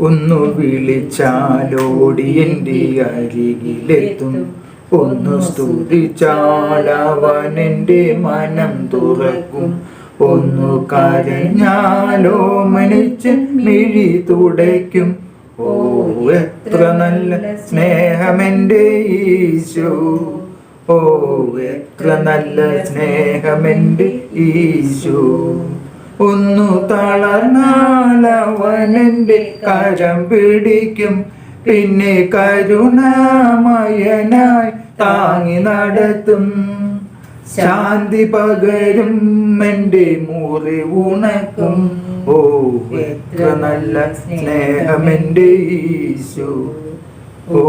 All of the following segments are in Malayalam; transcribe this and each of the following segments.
ഒന്നു വിളിച്ചാലോടി എന്റെ അരികിലെത്തും. ഒന്നു സ്തുതിച്ചാൽ എന്റെ മനം തുറക്കും. ഒന്നു കരഞ്ഞാലോ മനുഷ്യൻ മിഴി തുടയ്ക്കും. ഓ എത്ര നല്ല സ്നേഹമെന്റെ ഈശോ. ഓ എത്ര നല്ല സ്നേഹമെന്റെ ഈശോ. ഒന്നു തളർന്നാൽ അവനെന്റെ കരം പിടിക്കും? പിന്നെ കരുണാമയനായി താങ്ങി നടത്തും. ശാന്തി പകരും എന്റെ മുറി ഉണക്കും. ഓ എത്ര നല്ല സ്നേഹമെന്റെ ഈശോ. ഓ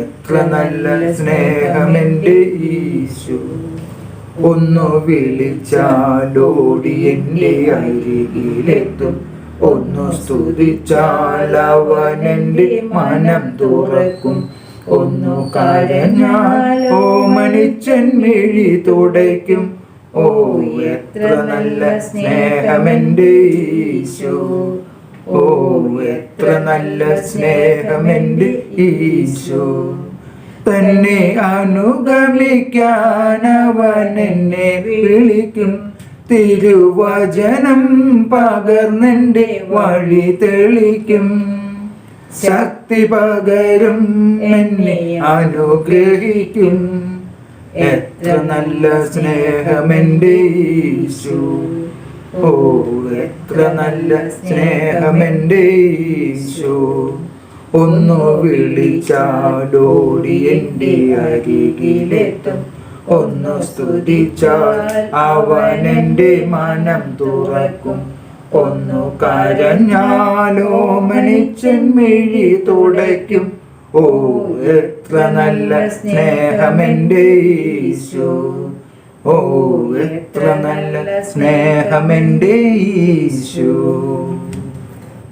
എത്ര നല്ല സ്നേഹമെന്റെ ഈശോ. ഒന്നു വിളിച്ചാലോടി എന്റെ അരികിലെത്തും. ഒന്നു സ്തുതിച്ചാലവൻ എന്റെ മനം തുറക്കും. ഒന്നു കരഞ്ഞാൽ ഓ മനുഷ്യൻ മിഴി തുടയ്ക്കും. ഓ എത്ര നല്ല സ്നേഹമെന്റെ ഈശോ. ഓ എത്ര നല്ല സ്നേഹമെന്റെ ഈശോ. തന്നെ അനുഗമിക്കാനവൻ എന്നെ വിളിക്കും. തിരുവചനം പകർന്നെന്റെ വഴി തെളിക്കും. ശക്തി പകരും എന്നെ അനുഗ്രഹിക്കും. എത്ര നല്ല സ്നേഹമെന്റെ ഈശു. ഓ എത്ര നല്ല സ്നേഹമെന്റെ ഈശോ. ഒന്നു വിളിച്ചാലോടി എന്റെ അരികിലെത്തും. ഒന്നു സ്തുതിച്ചാൽ അവൻ എന്റെ മനം തുറക്കും. ഒന്നു കരഞ്ഞാലോ മനുഷ്യൻ മിഴി തുടയ്ക്കും. ഓ എത്ര നല്ല സ്നേഹമെന്റെ ഈശോ. ഓ എത്ര നല്ല സ്നേഹമെന്റെ ഈശോ.